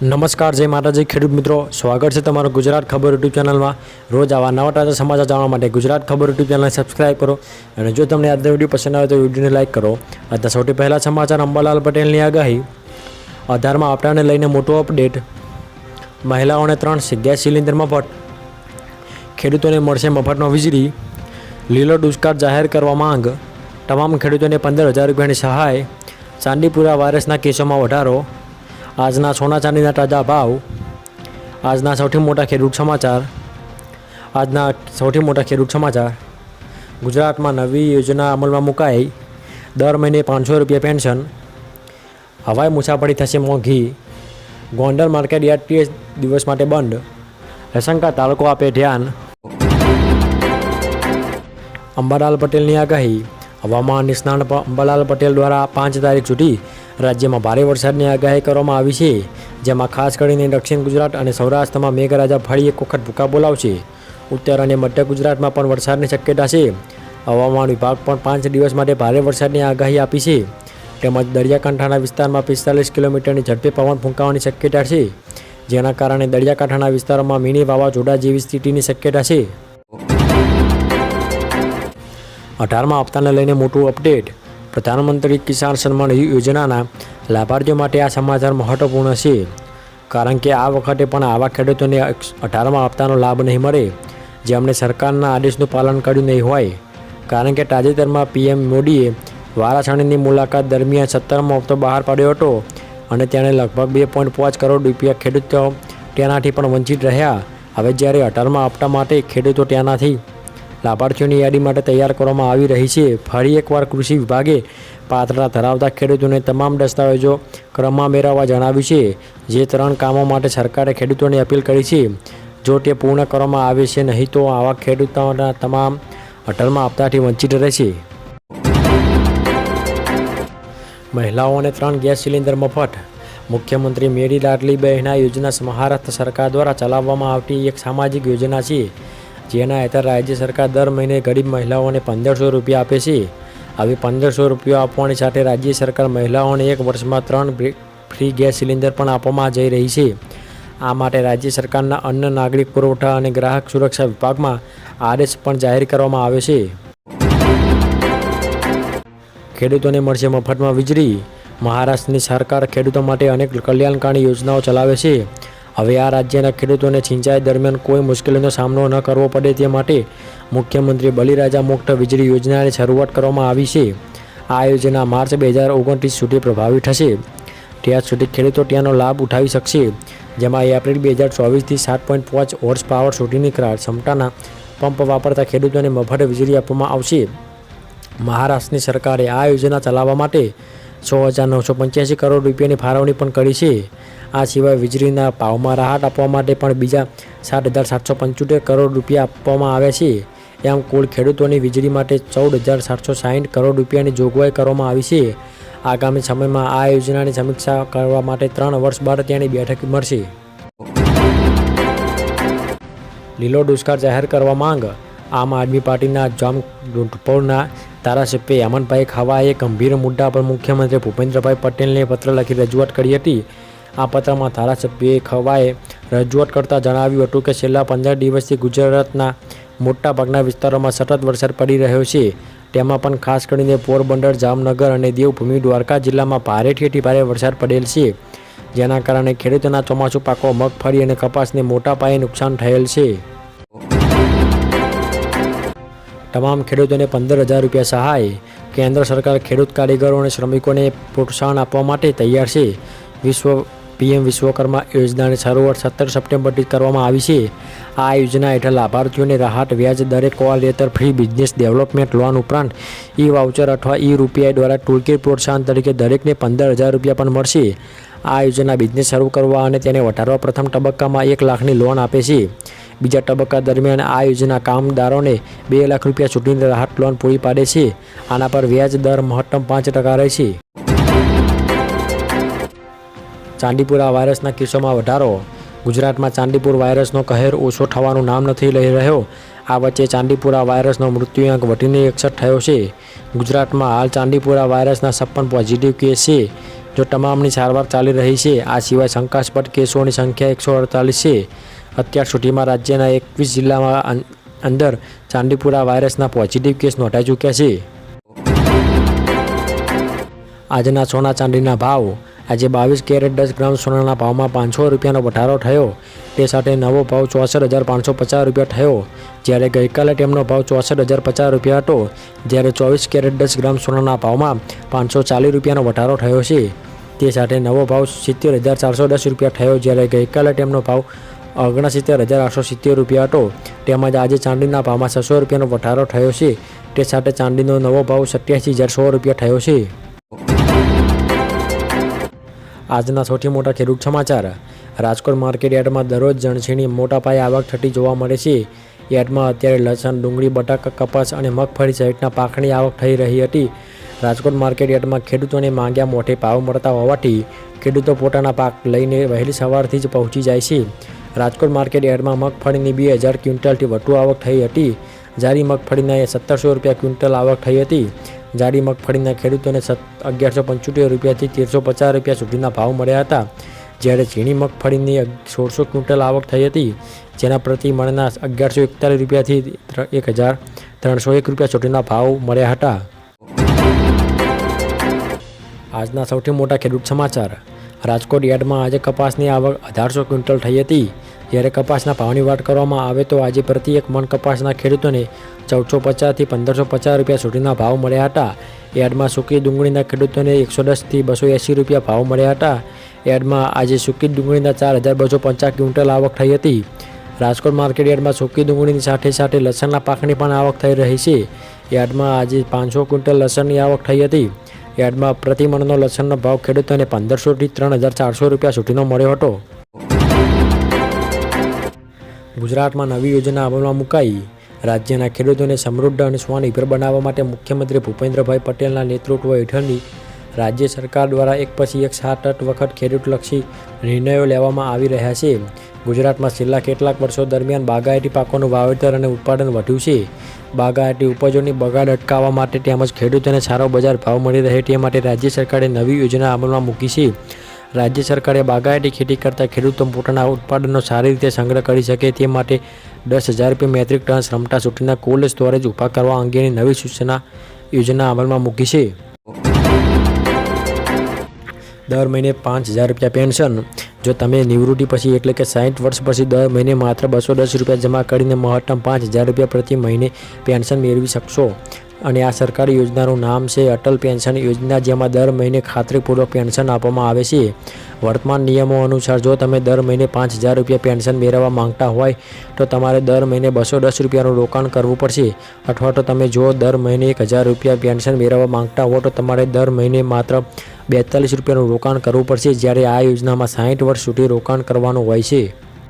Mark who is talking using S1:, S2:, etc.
S1: નમસ્કાર, જય માતાજી. ખેડૂત મિત્રો, સ્વાગત છે તમારું ગુજરાત ખબર યુટ્યુબ ચેનલમાં. રોજ આવા નવા તાજા સમાચાર જાણવા માટે ગુજરાત ખબર યુટ્યુબ ચેનલને સબસ્ક્રાઇબ કરો અને જો તમને આજનો વીડિયો પસંદ આવે તો વિડીયોને લાઇક કરો. અત્યારે સૌથી પહેલાં સમાચાર, અંબાલાલ પટેલની આગાહી. આધારમાં આપણાને લઈને મોટો અપડેટ. મહિલાઓને ત્રણ ગેસ સિલિન્ડર મફત ખેડૂતોને મળશે મફતનો વીજળી. લીલો દુષ્કાળ જાહેર કરવા માંગ. તમામ ખેડૂતોને પંદર હજાર રૂપિયાની સહાય. ચાંદીપુરા વાયરસના કેસોમાં વધારો. આજના સોના ચાંદીના તાજા ભાવ, આજના સૌથી મોટા ખેડૂત સમાચાર, આજના સૌથી મોટા ખેડૂત સમાચાર. ગુજરાતમાં નવી યોજના અમલમાં મુકાઈ, દર મહિને પાંચસો રૂપિયા પેન્શન. હવાઈ મુસાફરી થશે મોંઘી. ગોંડલ માર્કેટ યાર્ડ ત્રીસ દિવસ માટે બંધ. રસંકા તાલુકો આપે ધ્યાન. અંબાલાલ પટેલની આગાહી. હવામાન નિષ્ણાત અંબાલાલ પટેલ દ્વારા પાંચ તારીખ સુધી રાજ્યમાં ભારે વરસાદની આગાહી કરવામાં આવી છે, જેમાં ખાસ કરીને દક્ષિણ ગુજરાત અને સૌરાષ્ટ્રમાં મેઘરાજા ફરી એક વખત ભૂકા બોલાવશે. ઉત્તર અને મધ્ય ગુજરાતમાં પણ વરસાદની શક્યતા છે. હવામાન વિભાગ પણ પાંચ દિવસ માટે ભારે વરસાદની આગાહી આપી છે. તેમજ દરિયાકાંઠાના વિસ્તારમાં પિસ્તાલીસ કિલોમીટરની ઝડપે પવન ફૂંકાવાની શક્યતા છે, જેના કારણે દરિયાકાંઠાના વિસ્તારોમાં મિની વાવાઝોડા જેવી સ્થિતિની શક્યતા છે. અઢારમાં હપ્તાને લઈને મોટું અપડેટ પ્રધાનમંત્રી કિસાન સન્માન યોજનાના લાભાર્થીઓ માટે આ સમાચાર મહત્વપૂર્ણ છે. કારણ કે આ વખતે પણ આવા ખેડૂતોને અઢારમાં હપ્તાનો લાભ નહીં મળે જેમણે સરકારના આદેશનું પાલન કર્યું નહીં હોય. કારણ કે તાજેતરમાં પીએમ મોદીએ વારાછાણીની મુલાકાત દરમિયાન સત્તરમો હપ્તો બહાર પાડ્યો હતો અને તેણે લગભગ બે પોઈન્ટ પાંચ કરોડ રૂપિયા ખેડૂતો તેનાથી પણ વંચિત રહ્યા. હવે જ્યારે અઢારમાં હપ્તા માટે ખેડૂતો તેનાથી લાભાર્થીઓની યાદી માટે તૈયાર કરવામાં આવી રહી છે. ફરી એકવાર કૃષિ વિભાગે પાત્રતા ધરાવતા ખેડૂતોને તમામ દસ્તાવેજો ક્રમમાં મેળવવા જણાવ્યું છે, જે ત્રણ કામો માટે સરકારે ખેડૂતોને અપીલ કરી છે. જો તે પૂર્ણ કરવામાં આવે છે નહીં તો આવા ખેડૂતોના તમામ અટલમાં આપતાથી વંચિત રહેશે. મહિલાઓને ત્રણ ગેસ સિલિન્ડર મફત. મુખ્યમંત્રી મેરી લાડલી બહેના યોજના મહારાષ્ટ્ર સરકાર દ્વારા ચલાવવામાં આવતી એક સામાજિક યોજના છે. જેના હેઠળ રાજ્ય સરકાર દર મહિને ગરીબ મહિલાઓને પંદરસો રૂપિયા આપે છે. આવી પંદરસો રૂપિયા આપવાની સાથે રાજ્ય સરકાર મહિલાઓને એક વર્ષમાં ત્રણ ફ્રી ગેસ સિલિન્ડર પણ આપવામાં જઈ રહી છે. આ માટે રાજ્ય સરકારના અન્ન, નાગરિક પુરવઠા અને ગ્રાહક સુરક્ષા વિભાગમાં આદેશ પણ જાહેર કરવામાં આવે છે. ખેડૂતોને મળશે મફતમાં વીજળી. મહારાષ્ટ્રની સરકાર ખેડૂતો માટે અનેક કલ્યાણકારી યોજનાઓ ચલાવે છે. હવે આ રાજ્યના ખેડૂતોને સિંચાઈ દરમિયાન કોઈ મુશ્કેલીનો સામનો ન કરવો પડે તે માટે મુખ્યમંત્રી બલિરાજા મુક્ત વીજળી યોજનાની શરૂઆત કરવામાં આવી છે. આ યોજના માર્ચ બે હજાર ઓગણત્રીસ સુધી પ્રભાવી થશે. ત્યાં સુધી ખેડૂતો ત્યાંનો લાભ ઉઠાવી શકશે, જેમાં એપ્રિલ બે હજાર ચોવીસથી સાત પોઈન્ટ પાંચ હોર્સ પાવર સુધીની ક્ષમતાના પંપ વાપરતા ખેડૂતોને મફત વીજળી આપવામાં આવશે. મહારાષ્ટ્રની સરકારે આ યોજના ચલાવવા માટે છ હજાર નવસો પંચ્યાસી કરોડ રૂપિયાની ફાળવણી પણ કરી છે. આ સિવાય વીજળીના ભાવમાં રાહત આપવા માટે પણ બીજા સાત હજાર સાતસો પંચોતેર કરોડ રૂપિયા આપવામાં આવ્યા છે. એમ કુલ ખેડૂતોની વીજળી માટે ચૌદ હજાર સાતસો સાહીઠ કરોડ રૂપિયાની જોગવાઈ કરવામાં આવી છે. આગામી સમયમાં આ યોજનાની સમીક્ષા કરવા માટે ત્રણ વર્ષ બાદ ત્યાંની બેઠક મળશે. લીલો દુષ્કાળ જાહેર કરવા માંગ આમ આદમી પાર્ટીના જામપુરના ધારાસભ્ય હેમંતભાઈ ખાવાએ ગંભીર મુદ્દા પર મુખ્યમંત્રી ભૂપેન્દ્રભાઈ પટેલને પત્ર લખી રજૂઆત કરી હતી. આ પત્રમાં ધારાસભ્ય ખવાએ રજૂઆત કરતાં જણાવ્યું હતું કે છેલ્લા પંદર દિવસથી ગુજરાતના મોટાભાગના વિસ્તારોમાં સતત વરસાદ પડી રહ્યો છે. તેમાં પણ ખાસ કરીને પોરબંદર, જામનગર અને દેવભૂમિ, દ્વારકા જિલ્લામાં ભારેથી અતિ ભારે વરસાદ પડેલ છે. જેના કારણે ખેડૂતોના ચોમાસું પાકો મગફળી અને કપાસને મોટા પાયે નુકસાન થયેલ છે. તમામ ખેડૂતોને પંદર હજાર રૂપિયા સહાય. કેન્દ્ર સરકાર ખેડૂત કારીગરો અને શ્રમિકોને પ્રોત્સાહન આપવા માટે તૈયાર છે. વિશ્વ પીએમ વિશ્વકર્મા યોજનાની શરૂઆત સત્તર સપ્ટેમ્બરથી કરવામાં આવી છે. આ યોજના હેઠળ લાભાર્થીઓને રાહત વ્યાજ દરે collateral free business development loan ઉપરાંત ઈ વાઉચર અથવા ઈ રૂપિયા દ્વારા ટૂલકીટ પ્રોત્સાહન તરીકે દરેકને પંદર હજાર રૂપિયા પણ મળશે. આ યોજના બિઝનેસ શરૂ કરવા અને તેને વધારવા પ્રથમ તબક્કામાં એક લાખની લોન આપે છે. બીજા તબક્કા દરમિયાન આ યોજના કામદારોને બે લાખ રૂપિયા ચૂંટણી રાહત લોન પૂરી પાડે છે. આના પર વ્યાજ દર મહત્તમ પાંચ ટકા રહે છે. ચાંદીપુરા વાયરસના કિસ્સોમાં વધારો. ગુજરાતમાં ચાંદીપુર વાયરસનો કહેર ઓછો થવાનું નામ નથી લઈ રહ્યો. આ વચ્ચે ચાંદીપુરા વાયરસનો મૃત્યુઆંક વધીને એકસઠ થયો છે. ગુજરાતમાં હાલ ચાંદીપુરા વાયરસના છપ્પન પોઝિટિવ કેસ છે. જો તમામની સારવાર ચાલી રહી છે, આ સિવાય શંકાસ્પદ કેસોની સંખ્યા એકસો અડતાલીસ છે. અત્યાર સુધીમાં રાજ્યના એકવીસ જિલ્લામાં અંદર ચાંદીપુરા વાયરસના પોઝિટિવ કેસ નોંધાઈ ચૂક્યા છે. આજના સોના ચાંદીના ભાવ, આજે બાવીસ કેરેટ દસ ગ્રામ સોનાના ભાવમાં પાંચસો રૂપિયાનો વધારો થયો. તે સાથે નવો ભાવ ચોસઠ હજાર પાંચસો પચાસ રૂપિયા થયો. જ્યારે ગઈકાલે તેમનો ભાવ ચોસઠ હજાર પચાસ રૂપિયા હતો, જ્યારે ચોવીસ કેરેટ દસ ગ્રામ સોનાના ભાવમાં પાંચસો ચાલીસ રૂપિયાનો વધારો થયો છે. તે સાથે નવો ભાવ સિત્તેર હજાર ચારસો દસ રૂપિયા થયો, જ્યારે ગઈકાલે તેમનો ભાવ ઓગણસિત્તેર હજાર આઠસો સિત્તેર રૂપિયા હતો. તેમજ આજે ચાંદીના ભાવમાં છસો રૂપિયાનો વધારો થયો છે. તે સાથે ચાંદીનો નવો ભાવ સત્યાસી હજાર સો રૂપિયા થયો છે. આજના સૌથી મોટા ખેડૂત સમાચાર. રાજકોટ માર્કેટ યાર્ડમાં દરરોજ જણસીની મોટા પાયે આવક થતી જોવા મળે છે. યાર્ડમાં અત્યારે લસણ, ડુંગળી, બટાકા, કપાસ અને મગફળી સહિતના પાકની આવક થઈ રહી હતી. રાજકોટ માર્કેટ યાર્ડમાં ખેડૂતોને માંગ્યા મોટે ભાવ મળતા હોવાથી ખેડૂતો પોતાના પાક લઈને વહેલી સવારથી જ પહોંચી જાય છે. રાજકોટ માર્કેટ યાર્ડમાં મગફળીની બે હજાર ક્વિન્ટલથી વધુ આવક થઈ હતી. જારી મગફળીના સત્તરસો રૂપિયા ક્વિન્ટલ આવક થઈ હતી. જાડી મગફળીના ખેડૂતોને અગિયારસો પંચોતેર રૂપિયાથી તેરસો પચાસ રૂપિયા સુધીના ભાવ મળ્યા હતા. જ્યારે ઝીણી મગફળીની સોળસો ક્વિન્ટલ આવક થઈ હતી. જેના પ્રતિ મણના અગિયારસો એકતાલીસ રૂપિયાથી એક હજાર ત્રણસો એક રૂપિયા સુધીના ભાવ મળ્યા હતા. આજના સૌથી મોટા ખેડૂત સમાચાર. રાજકોટ યાર્ડમાં આજે કપાસની આવક અઢારસો ક્વિન્ટલ થઈ હતી. જ્યારે કપાસના ભાવની વાત કરવામાં આવે તો આજે પ્રતિ એક મણ કપાસના ખેડૂતોને ચૌદસો પચાસથી પંદરસો પચાસ રૂપિયા સુધીના ભાવ મળ્યા હતા. યાર્ડમાં સૂકી ડુંગળીના ખેડૂતોને એકસો દસથી બસો એંસી રૂપિયા ભાવ મળ્યા હતા. યાર્ડમાં આજે સૂકી ડુંગળીના ચાર હજાર બસો પચાસ ક્વિન્ટલ આવક થઈ હતી. રાજકોટ માર્કેટ યાર્ડમાં સૂકી ડુંગળીની સાથે સાથે લસણના પાકની પણ આવક થઈ રહી છે. યાર્ડમાં આજે પાંચસો ક્વિન્ટલ લસણની આવક થઈ હતી. યાર્ડમાં પ્રતિ મણનો લસણનો ભાવ ખેડૂતોને પંદરસોથી ત્રણ હજાર ચારસો રૂપિયા સુધીનો મળ્યો હતો. ગુજરાતમાં નવી યોજના અમલમાં મુકાઈ. રાજ્યના ખેડૂતોને સમૃદ્ધ અને સ્વનિર્ભર બનાવવા માટે મુખ્યમંત્રી ભૂપેન્દ્રભાઈ પટેલના નેતૃત્વ હેઠળની રાજ્ય સરકાર દ્વારા એક પછી એક સાત આઠ વખત ખેડૂતલક્ષી નિર્ણયો લેવામાં આવી રહ્યા છે. ગુજરાતમાં છેલ્લા કેટલાક વર્ષો દરમિયાન બાગાયતી પાકોનું વાવેતર અને ઉત્પાદન વધ્યું છે. બાગાયતી ઉપજોની બગાડ અટકાવવા માટે તેમજ ખેડૂતોને સારો બજાર ભાવ મળી રહે તે માટે રાજ્ય સરકારે નવી યોજના અમલમાં મૂકી છે. રાજ્ય સરકારે બાગાયતી ખેતી કરતા ખેડૂતો પોતાના ઉત્પાદનનો સારી રીતે સંગ્રહ કરી શકે તે માટે દસ હજાર રૂપિયા મેટ્રિક ટન ક્ષમતા સુટીના કોલ્ડ સ્ટોરેજ ઊભા કરવા અંગેની નવી સૂચના યોજના અમલમાં મૂકી છે. દર મહિને પાંચ હજાર રૂપિયા પેન્શન. જો તમે નિવૃત્તિ પછી એટલે કે સાઠ વર્ષ પછી દર મહિને માત્ર બસો દસ રૂપિયા જમા કરીને મહત્તમ પાંચ હજાર રૂપિયા પ્રતિ મહિને પેન્શન મેળવી શકશો. અને આ સરકારી યોજનાનું નામ છે અટલ પેન્શન યોજના, જેમાં દર મહિને ખાતરીપૂર્વક પેન્શન આપવામાં આવે છે. વર્તમાન નિયમો અનુસાર જો તમે દર મહિને પાંચ હજાર રૂપિયા પેન્શન મેળવવા માંગતા હોય, તો તમારે દર મહિને બસો દસ રૂપિયાનું રોકાણ કરવું પડશે. અથવા તો તમે જો દર મહિને એક હજાર રૂપિયા પેન્શન મેળવવા માંગતા હો, તો તમારે દર મહિને માત્ર બેતાલીસ રૂપિયાનું રોકાણ કરવું પડશે, જ્યારે આ યોજનામાં સાઠ વર્ષ સુધી રોકાણ કરવાનું હોય છે.